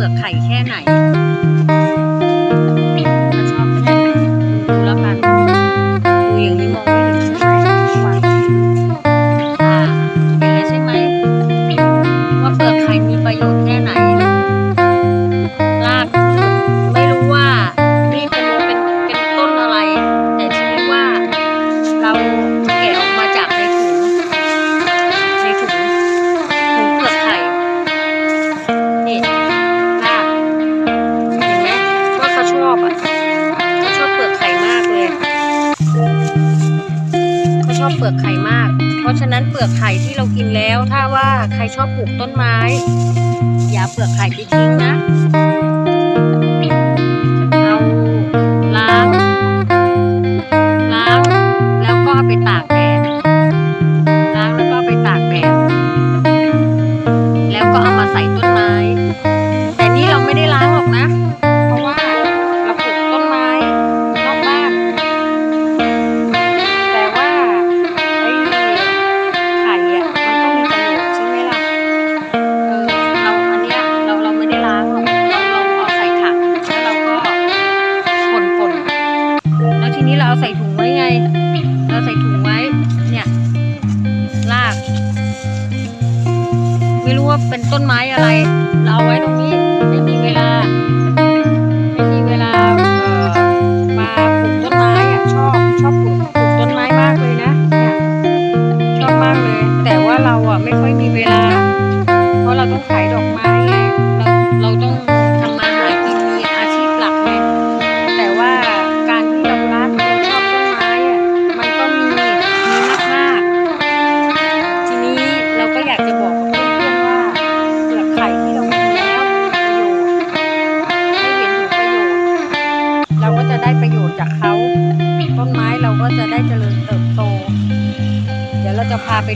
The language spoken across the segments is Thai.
ลือกไข่ือกไข่มาก เพราะฉะนั้นเปลือกไข่ที่เรากินแล้ว ถ้าว่าใครชอบปลูกต้นไม้ อย่าเปลือกไข่ทิ้งนะ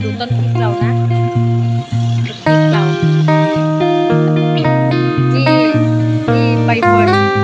ดูต้นพริกเรานะต้นพริกเราที่ที่ใบเฟิร์น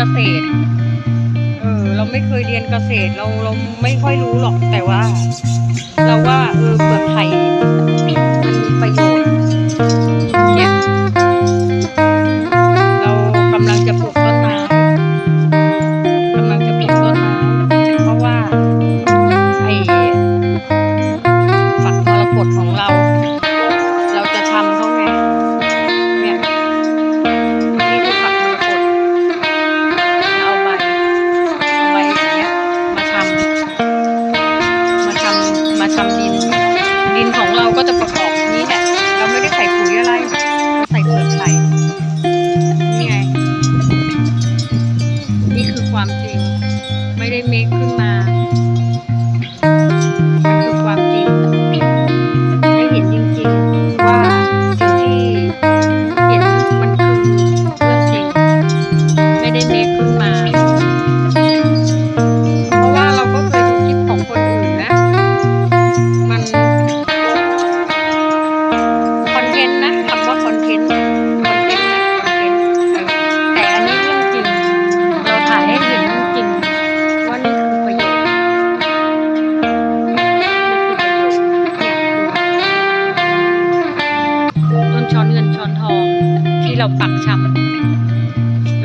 เกษตร เออ เราไม่เคยเรียนเกษตร เราเราไม่ค่อยรู้หรอกแต่ว่า เราว่าเออเปลือกไข่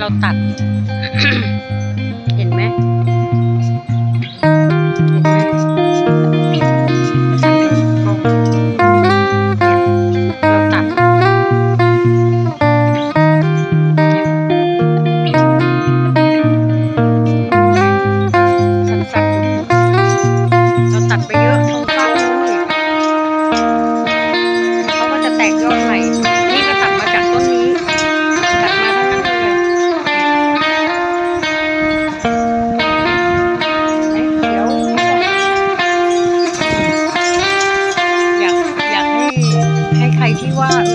เราตัด what?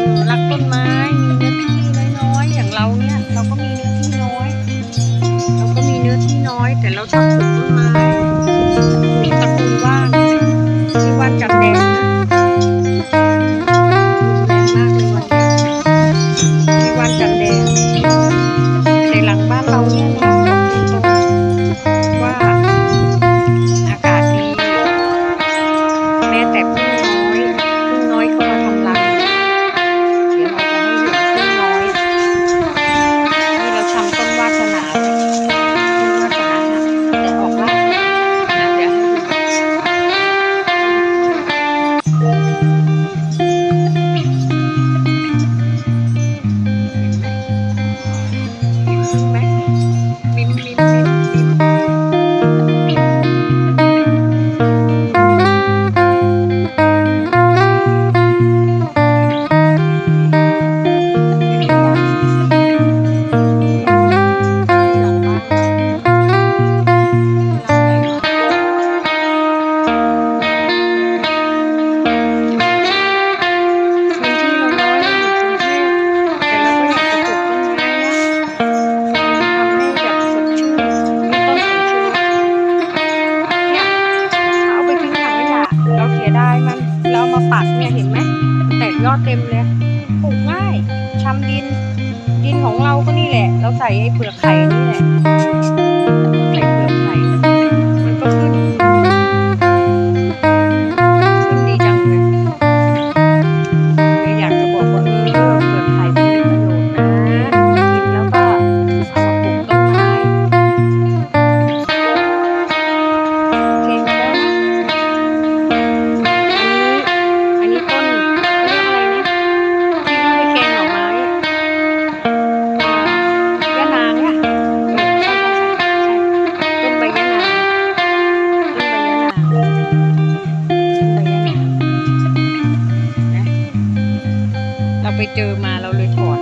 เราไปเจอมาเราเลยถอน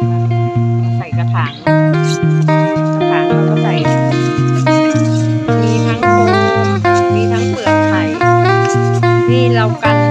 ใส่กระถางกระถางเราก็ใส่ มีทั้งโคมีทั้งเปลือกไข่ที่เรากัน